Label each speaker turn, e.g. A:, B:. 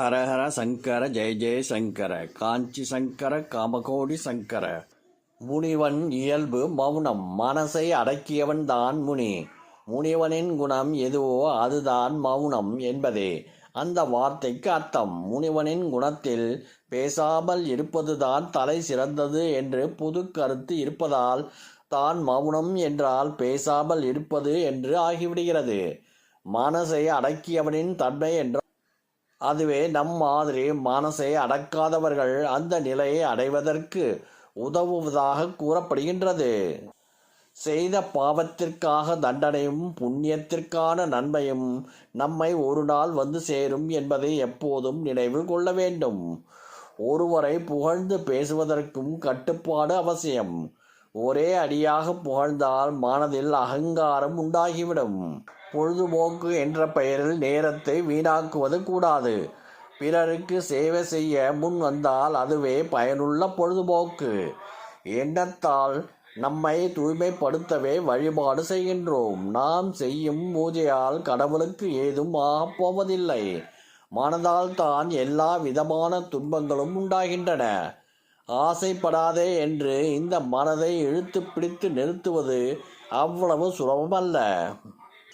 A: ஹரஹர சங்கர ஜெய ஜெய சங்கர காஞ்சி சங்கர காமகோடி சங்கர. முனிவன் இயல்பு மௌனம் மனசை அடக்கியவன் தான் முனி. முனிவனின் குணம் எதுவோ அதுதான் மௌனம் என்பதே. அந்த வார்த்தைக்கு அர்த்தம். முனிவனின் குணத்தில் பேசாமல் இருப்பதுதான் தலை சிறந்தது என்று புது கருத்து இருப்பதால் தான் மௌனம் என்றால் பேசாமல் இருப்பது என்று ஆகிவிடுகிறது. மனசை அடக்கியவனின் தன்மை என்ற அதுவே நம் மாதிரி மனசை அடக்காதவர்கள் அந்த நிலையை அடைவதற்கு உதவுவதாக கூறப்படுகின்றது. செய்த பாவத்திற்காக தண்டனையும் புண்ணியத்திற்கான நன்மையும் நம்மை ஒரு நாள் வந்து சேரும் என்பதை எப்போதும் நினைவில் கொள்ள வேண்டும். ஒருவரை புகழ்ந்து பேசுவதற்கும் கட்டுப்பாடு அவசியம். ஒரே அடியாக புகழ்ந்தால் மனதில் அகங்காரம் உண்டாகிவிடும். பொழுதுபோக்கு என்ற பெயரில் நேரத்தை வீணாக்குவது கூடாது. பிறருக்கு சேவை செய்ய முன் வந்தால் அதுவே பயனுள்ள பொழுதுபோக்கு. எண்ணத்தால் நம்மை தூய்மைப்படுத்தவே வழிபாடு செய்கின்றோம். நாம் செய்யும் பூஜையால் கடவுளுக்கு ஏதும் ஆகப் போவதில்லை. மனதால் தான் எல்லா விதமான துன்பங்களும் உண்டாகின்றன. ஆசைப்படாதே என்று இந்த மனதை இழுத்து பிடித்து நிறுத்துவது அவ்வளவு சுலபமல்ல.